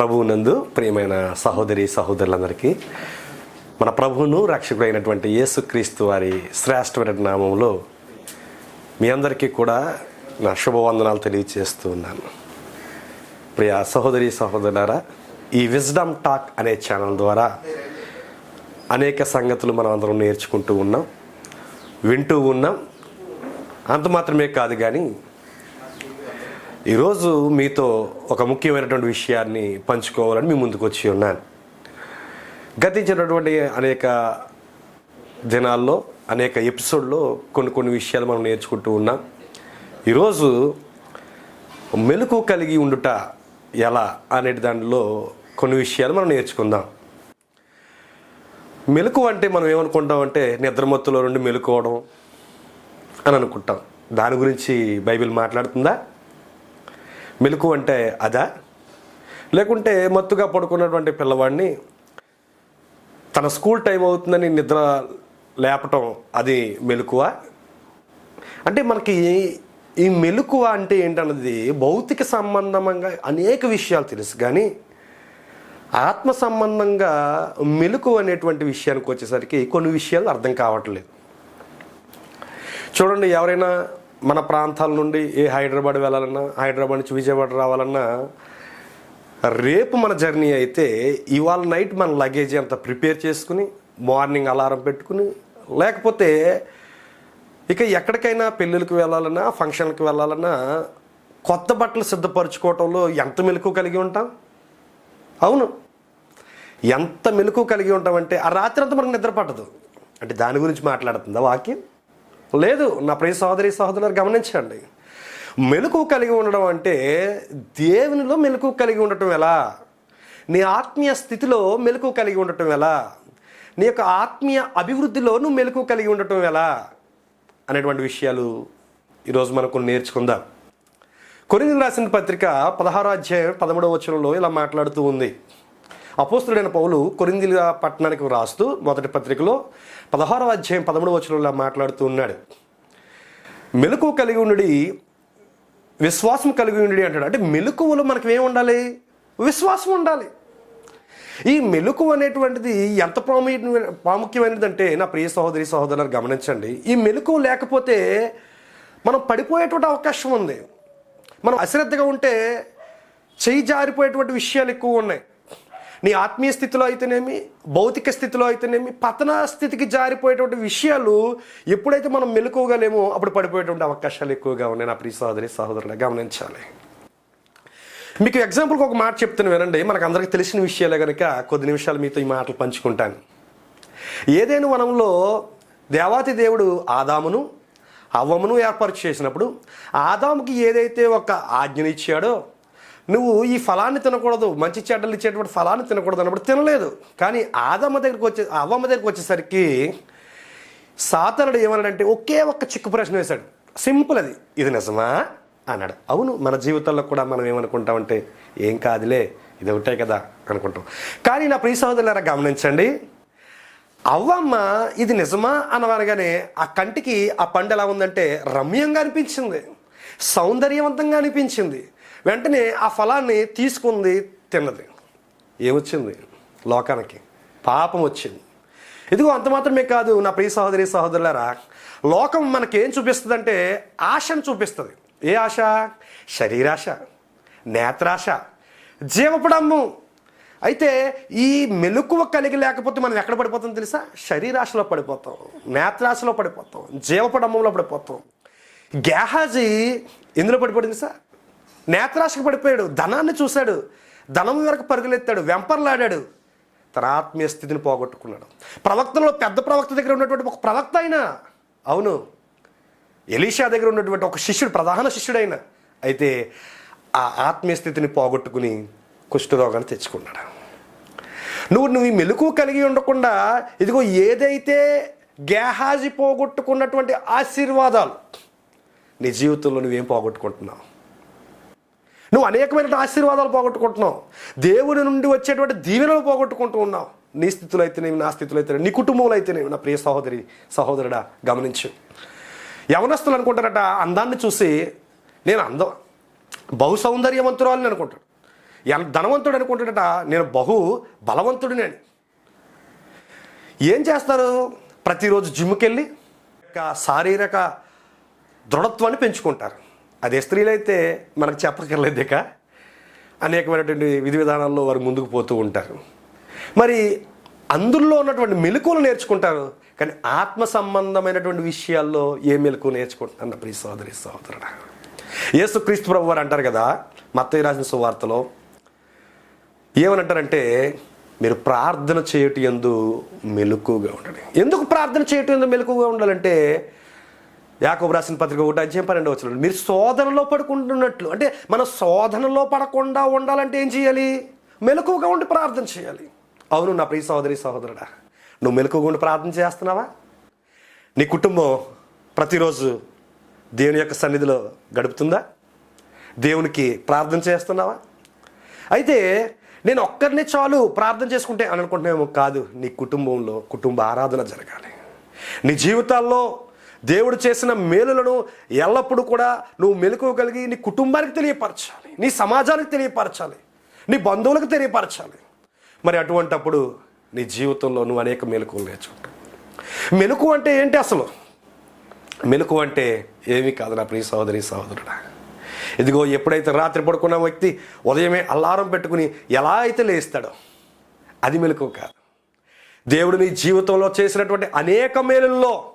ప్రభువునందు ప్రియమైన సహోదరి సహోదరులందరికీ మన ప్రభువును రక్షకుడైనటువంటి యేసుక్రీస్తు వారి శ్రేష్టమైన నామంలో మీ అందరికీ కూడా నా శుభవందనాలు తెలియజేస్తూ ఉన్నాను. ప్రియ సహోదరి సహోదరులారా ఈ విజ్డమ్ టాక్ అనే ఛానల్ ద్వారా అనేక సంగతులు మనం అందరం నేర్చుకుంటూ ఉన్నాం వింటూ ఉన్నాం. అంత మాత్రమే కాదు కానీ ఈరోజు మీతో ఒక ముఖ్యమైనటువంటి విషయాన్ని పంచుకోవాలని మీ ముందుకు వచ్చి ఉన్నాను. గతించినటువంటి అనేక దినాల్లో అనేక ఎపిసోడ్లో కొన్ని కొన్ని విషయాలు మనం నేర్చుకుంటూ ఉన్నాం. ఈరోజు మెలకు కలిగి ఉండుట ఎలా అనే దానిలో కొన్ని విషయాలు మనం నేర్చుకుందాం. మెలకు అంటే మనం ఏమనుకుంటాం అంటే నిద్రమత్తులో నుండి మెలుకోవడం అని అనుకుంటాం. దాని గురించి బైబిల్ మాట్లాడుతుందా? మెలకు అంటే అదా? లేకుంటే మత్తుగా పడుకున్నటువంటి పిల్లవాడిని తన స్కూల్ టైం అవుతుందని నిద్ర లేపటం అది మెలకువ? అంటే మనకి ఈ మెలకువ అంటే ఏంటన్నది భౌతిక సంబంధంగా అనేక విషయాలు తెలుసు. కానీ ఆత్మ సంబంధంగా మెలకు అనేటువంటి విషయానికి వచ్చేసరికి కొన్ని విషయాలు అర్థం కావట్లేదు. చూడండి ఎవరైనా మన ప్రాంతాల నుండి ఏ హైదరాబాద్ వెళ్ళాలన్నా హైదరాబాద్ నుంచి విజయవాడ రావాలన్నా రేపు మన జర్నీ అయితే ఇవాళ నైట్ మన లగేజ్ అంతా ప్రిపేర్ చేసుకుని మార్నింగ్ అలారం పెట్టుకుని లేకపోతే ఇక ఎక్కడికైనా పెళ్ళిళ్ళకి వెళ్ళాలన్నా ఫంక్షన్కి వెళ్ళాలన్నా కొత్త బట్టలు సిద్ధపరచుకోవటంలో ఎంత మెలకు కలిగి ఉంటాం? అవును. ఎంత మెలకు కలిగి ఉంటామంటే ఆ రాత్రి అంతా మనకు నిద్ర పట్టదు. అంటే దాని గురించి మాట్లాడుతుందా వాక్యం? లేదు నా ప్రియ సహోదరి సహోదరులు గమనించండి. మెలకు కలిగి ఉండడం అంటే దేవునిలో మెలకు కలిగి ఉండటం ఎలా? నీ ఆత్మీయ స్థితిలో మెలకు కలిగి ఉండటం ఎలా? నీ యొక్క ఆత్మీయ అభివృద్ధిలో నువ్వు మెలకు కలిగి ఉండటం ఎలా? అనేటువంటి విషయాలు ఈరోజు మనకు నేర్చుకుందాం. కొరింది రాసిన పత్రిక పదహారో అధ్యాయం పదమూడవ వచనంలో ఇలా మాట్లాడుతూ ఉంది. అపోస్తుడైన పౌలు కొరిందిల పట్టణానికి రాస్తూ మొదటి పత్రికలో పదహారవ అధ్యాయం పదమూడవ వచనంలో మాట్లాడుతూ ఉన్నాడు. మెలకు కలిగి ఉండి విశ్వాసం కలిగి ఉండి అంటాడు. అంటే మెలకువలో మనకి ఏం ఉండాలి? విశ్వాసం ఉండాలి. ఈ మెలకు అనేటువంటిది ఎంత ప్రాముఖ్య ప్రాముఖ్యమైనదంటే నా ప్రియ సహోదరి సహోదరులు గమనించండి. ఈ మెలకు లేకపోతే మనం పడిపోయేటువంటి అవకాశం ఉంది. మనం అశ్రద్ధగా ఉంటే చేయి జారిపోయేటువంటి విషయాలు ఎక్కువ ఉన్నాయి. నీ ఆత్మీయ స్థితిలో అయితేనేమి భౌతిక స్థితిలో అయితేనేమి పతన స్థితికి జారిపోయేటువంటి విషయాలు ఎప్పుడైతే మనం మెలకువగలేమో అప్పుడు పడిపోయేటువంటి అవకాశాలు ఎక్కువగా ఉన్నాయి. నా ప్రియ సహోదరి సహోదరులు గమనించాలి. మీకు ఎగ్జాంపుల్కి ఒక మాట చెప్తాను వినండి. మనకు అందరికీ తెలిసిన విషయాలే కనుక కొద్ది నిమిషాలు మీతో ఈ మాటలు పంచుకుంటాను. ఏదైనా వనంలో దేవాతి దేవుడు ఆదామును అవ్వమును ఏర్పాటు చేసినప్పుడు ఆదాముకి ఏదైతే ఒక ఆజ్ఞనిచ్చాడో నువ్వు ఈ ఫలాన్ని తినకూడదు మంచి చెడ్డలు ఇచ్చేటువంటి ఫలాన్ని తినకూడదు అన్నప్పుడు తినలేదు. కానీ ఆదమ్మ దగ్గరికి వచ్చే అవ్వమ్మ దగ్గరికి వచ్చేసరికి సాతనుడు ఏమన్నాడంటే ఒకే ఒక్క చిక్కు ప్రశ్న వేశాడు. సింపుల్ అది. ఇది నిజమా? అన్నాడు. అవును మన జీవితంలో కూడా మనం ఏమనుకుంటామంటే ఏం కాదులే ఇది ఒకటే కదా అనుకుంటాం. కానీ నా ప్రియ సహోదరులారా గమనించండి. అవ్వమ్మ ఇది నిజమా అనగానే ఆ కంటికి ఆ పండు ఎలా ఉందంటే రమ్యంగా అనిపించింది. సౌందర్యవంతంగా అనిపించింది. వెంటనే ఆ ఫలాన్ని తీసుకుంది తిన్నది. ఏమొచ్చింది? లోకానికి. పాపం వచ్చింది. ఇదిగో అంత మాత్రమే కాదు నా ప్రియ సహోదరి సహోదరులారా. లోకం మనకేం చూపిస్తుందంటే ఆశను చూపిస్తుంది. ఏ ఆశ? శరీరాశ నేత్రాశ జీవపడము అయితే ఈ మెలకువ కలిగి లేకపోతే మనం ఎక్కడ పడిపోతాం తెలుసా? శరీరాశలో పడిపోతాం నేత్రాశలో పడిపోతాం జీవపడమ్మంలో పడిపోతాం. గ్యాహాజీ ఎందులో పడిపోయింది సార్ నేత్రాశకు పడిపోయాడు. ధనాన్ని చూశాడు. ధనం వరకు పరుగులెత్తాడు. వెంపర్లాడాడు. తన ఆత్మీయ స్థితిని పోగొట్టుకున్నాడు. ప్రవక్తలో పెద్ద ప్రవక్త దగ్గర ఉన్నటువంటి ఒక ప్రవక్త అయినా. అవును. ఎలీషా దగ్గర ఉన్నటువంటి ఒక శిష్యుడు ప్రధాన శిష్యుడైన. అయితే ఆ ఆత్మీయ స్థితిని పోగొట్టుకుని కుష్ఠరోగాన్ని తెచ్చుకున్నాడు. నువ్వు నువ్వు ఈ మెలకు కలిగి ఉండకుండా ఇదిగో ఏదైతే గేహాజీ పోగొట్టుకున్నటువంటి ఆశీర్వాదాలు నీ జీవితంలో నువ్వేం పోగొట్టుకుంటున్నావు? నువ్వు అనేకమైన ఆశీర్వాదాలు పోగొట్టుకుంటున్నావు. దేవుని నుండి వచ్చేటువంటి దీవెనలు పోగొట్టుకుంటూ ఉన్నావు. నీ స్థితిలో అయితేనేమి నా స్థితిలో అయితేనే నీ కుటుంబంలో అయితేనేమి నా ప్రియ సహోదరి సహోదరుడా గమనించు. యవనస్తులు అనుకుంటారట అందాన్ని చూసి నేను అందం బహు సౌందర్యవంతురాలని అనుకుంటాడు ధనవంతుడు అనుకుంటాడట నేను బహు బలవంతుడిని అని. ఏం చేస్తారు? ప్రతిరోజు జిమ్కి వెళ్ళి శారీరక దృఢత్వాన్ని పెంచుకుంటారు. అదే స్త్రీలైతే మనకు చెప్పక్కర్లేదు ఇక అనేకమైనటువంటి విధి విధానాల్లో వారు ముందుకు పోతూ ఉంటారు. మరి అందులో ఉన్నటువంటి మెలకువలు నేర్చుకుంటారు. కానీ ఆత్మ సంబంధమైనటువంటి విషయాల్లో ఏ మెలకు నేర్చుకుంటున్నారు? ప్రియ సోదరి సోదరుడు యేసుక్రీస్తు ప్రభు వారు అంటారు కదా మత్తయ్య రాసిన సువార్తలో ఏమనంటారంటే మీరు ప్రార్థన చేయటం ఎందు మెలకుగా ఉండండి. ఎందుకు ప్రార్థన చేయటం ఎందు మెలకుగా ఉండాలంటే యాకబు రాసిన పత్రిక ఒకటి అధ్యాయం పన్నెండు వచ్చిన మీరు శోధనలో పడుకుంటున్నట్లు అంటే మన శోధనలో పడకుండా ఉండాలంటే ఏం చేయాలి? మెలకువగా ఉండి ప్రార్థన చేయాలి. అవును నా ప్రియ సహోదరి సహోదరుడా నువ్వు మెలకువగా ఉండి ప్రార్థన చేస్తున్నావా? నీ కుటుంబం ప్రతిరోజు దేవుని యొక్క సన్నిధిలో గడుపుతుందా? దేవునికి ప్రార్థన చేస్తున్నావా? అయితే నేను ఒక్కరినే చాలు ప్రార్థన చేసుకుంటే అని అనుకుంటున్నామేమో కాదు నీ కుటుంబంలో కుటుంబ ఆరాధన జరగాలి. నీ జీవితాల్లో దేవుడు చేసిన మేలులను ఎల్లప్పుడూ కూడా నువ్వు మెలకువగలిగి నీ కుటుంబానికి తెలియపరచాలి. నీ సమాజానికి తెలియపరచాలి. నీ బంధువులకు తెలియపరచాలి. మరి అటువంటప్పుడు నీ జీవితంలో నువ్వు అనేక మెలకువలు నేర్చుకుంటావు. మెలకు అంటే ఏంటి అసలు? మెలకు అంటే ఏమీ కాదు నా ప్రియ సహోదరి సహోదరుడా. ఇదిగో ఎప్పుడైతే రాత్రి పడుకున్న వ్యక్తి ఉదయమే అలారం పెట్టుకుని ఎలా అయితే లేస్తాడో అది మెలకు కాదు. దేవుడు నీ జీవితంలో చేసినటువంటి అనేక మేలుల్లో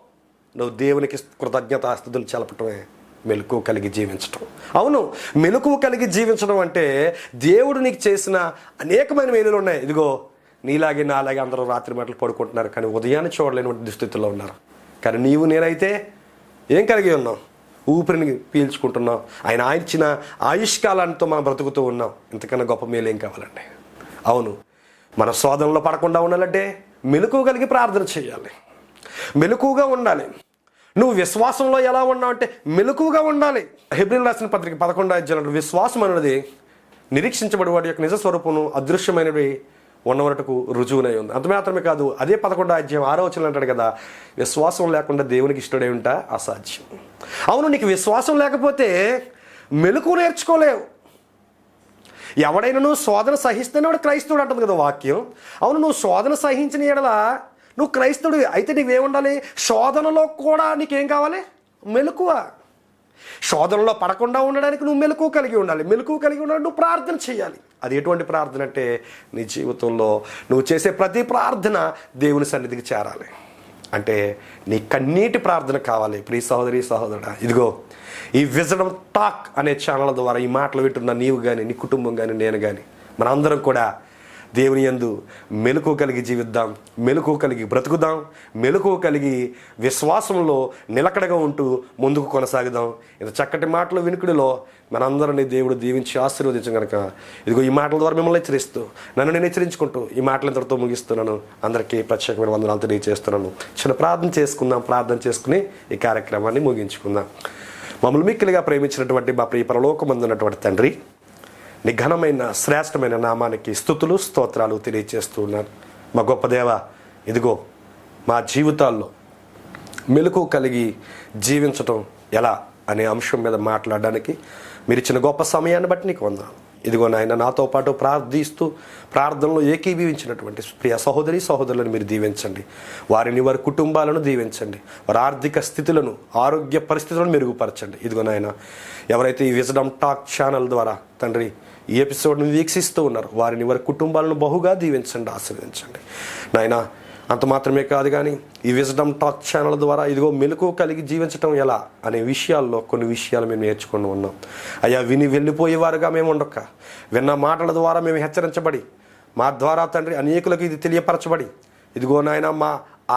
నువ్వు దేవునికి కృతజ్ఞతాస్థుతులు చలపటమే మెలకు కలిగి జీవించటం. అవును మెలకు కలిగి జీవించడం అంటే దేవుడు నీకు చేసిన అనేకమైన మేలులు ఉన్నాయి. ఇదిగో నీలాగే నాలాగే అందరూ రాత్రి మాటలు పడుకుంటున్నారు కానీ ఉదయాన్ని చూడలేని దుస్థితుల్లో ఉన్నారు. కానీ నీవు నేనైతే ఏం కలిగి ఉన్నాం ఊపిరిని పీల్చుకుంటున్నాం ఆయన ఆయించిన ఆయుష్కాలంతో మనం బ్రతుకుతూ ఉన్నాం. ఇంతకన్నా గొప్ప మేలు ఏం కావాలండి? అవును మన శోధనలో పడకుండా ఉండాలంటే మెలకువ కలిగి ప్రార్థన చేయాలి. మెలకువగా ఉండాలి. నువ్వు విశ్వాసంలో ఎలా ఉన్నావు అంటే మెలకువగా ఉండాలి. హెబ్రిల్ రాసిన పత్రిక పదకొండు అధ్యాయులు విశ్వాసం అనేది నిరీక్షించబడి వాడి యొక్క నిజ స్వరూపము అదృశ్యమైనవి ఉన్నవరటకు రుజువునై ఉంది. అంత మాత్రమే కాదు అదే పదకొండో అధ్యాయం ఆరో వచనం అంటాడు కదా విశ్వాసం లేకుండా దేవునికి ఇష్టడే ఉంటా అసాధ్యం. అవును నీకు విశ్వాసం లేకపోతే మెలకు నేర్చుకోలేవు. ఎవడైనా నువ్వు శోధన సహిస్తేనే వాడు క్రైస్తవుడు అంటుంది కదా వాక్యం. అవును నువ్వు శోధన సహించిన ఎడల నువ్వు క్రైస్తవుడు అయితే నీవేముండాలి? శోధనలో కూడా నీకేం కావాలి? మెలకువ. శోధనలో పడకుండా ఉండడానికి నువ్వు మెలకువ కలిగి ఉండాలి. మెలకువ కలిగి ఉండాలి నువ్వు ప్రార్థన చేయాలి. అది ఎటువంటి ప్రార్థన అంటే నీ జీవితంలో నువ్వు చేసే ప్రతి ప్రార్థన దేవుని సన్నిధికి చేరాలి. అంటే నీ కన్నీటి ప్రార్థన కావాలి. ప్రియ సహోదరి సహోదరుడా ఇదిగో ఈ విజడం టాక్ అనే ఛానల్ ద్వారా ఈ మాటలు వింటున్న నీవు కానీ నీ కుటుంబం కానీ నేను కానీ మనందరం కూడా దేవుని యందు మెలకు కలిగి జీవిద్దాం మెలకు కలిగి బ్రతుకుదాం మెలకు కలిగి విశ్వాసంలో నిలకడగా ఉంటూ ముందుకు కొనసాగుదాం. ఇంత చక్కటి మాటలు వినుకుడిలో మనందరినీ దేవుడు దీవించి ఆశీర్వదించం కనుక ఇదిగో ఈ మాటల ద్వారా మిమ్మల్ని హెచ్చరిస్తూ నన్ను నేను హెచ్చరించుకుంటూ ఈ మాటలు ఇంతటితో ముగిస్తున్నాను. అందరికీ ప్రత్యేకమైన వందనాలు తెలియజేస్తున్నాను. చిన్న ప్రార్థన చేసుకుందాం ప్రార్థన చేసుకుని ఈ కార్యక్రమాన్ని ముగించుకుందాం. మమ్మల్ని మిక్కిలిగా ప్రేమించినటువంటి మా ప్రియ పరలోకమందున్నటువంటి తండ్రి నీ ఘనమైన శ్రేష్టమైన నామానికి స్థుతులు స్తోత్రాలు తెలియజేస్తూ ఉన్నాను. మా గొప్ప దేవ ఇదిగో మా జీవితాల్లో మెలకు కలిగి జీవించటం ఎలా అనే అంశం మీద మాట్లాడడానికి మీరు ఇచ్చిన గొప్ప సమయాన్ని బట్టి నీకు వందాను ఇదిగో నాయన నాతో పాటు ప్రార్థిస్తూ ప్రార్థనలో ఏకీభవించినటువంటి ప్రియ సహోదరి సహోదరులను మీరు దీవించండి. వారిని వారి కుటుంబాలను దీవించండి. వారి ఆర్థిక స్థితులను ఆరోగ్య పరిస్థితులను మెరుగుపరచండి. ఇదిగో నాయన ఎవరైతే ఈ విజడమ్ టాక్ ఛానల్ ద్వారా తండ్రి ఈ ఎపిసోడ్ని వీక్షిస్తూ ఉన్నారు. వారిని వారి కుటుంబాలను బహుగా దీవించండి ఆశీర్వదించండి. నాయన అంత మాత్రమే కాదు కానీ ఈ విజడమ్ టాక్ ఛానల్ ద్వారా ఇదిగో మెలకు కలిగి జీవించటం ఎలా అనే విషయాల్లో కొన్ని విషయాలు మేము నేర్చుకుని ఉన్నాం. అయ్యా విని వెళ్ళిపోయేవారుగా మేము ఉండక విన్న మాటల ద్వారా మేము హెచ్చరించబడి మా ద్వారా తండ్రి అనేకులకు ఇది తెలియపరచబడి ఇదిగో నాయన మా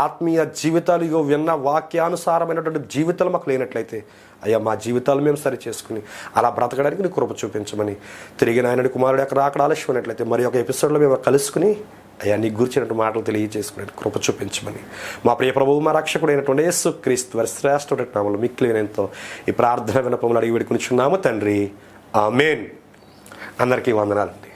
ఆత్మీయ జీవితాలు ఇగో విన్న వాక్యానుసారమైనటువంటి జీవితాలు మాకు లేనట్లయితే అయ్యా మా జీవితాలు మేము సరి చేసుకుని అలా బ్రతకడానికి నీ కృప చూపించమని. తిరిగి నాయనడి కుమారుడు అక్కడ అక్కడ ఆలస్యమైనట్లయితే మరి ఒక ఎపిసోడ్లో మేము కలుసుకుని అయ్యా నీకు గురించినట్టు మాటలు తెలియజేసుకునే కృప చూపించమని. మా ప్రియ ప్రభువు మా రక్షకుడైనటువంటి యేసు క్రీస్తు వారి శ్రేష్ఠ నామలు మిక్కిలినంతో ఈ ప్రార్థన వినపములు అడిగి వేడుకునిచున్నాము తండ్రి. ఆమెన్. అందరికీ వందనాలండి.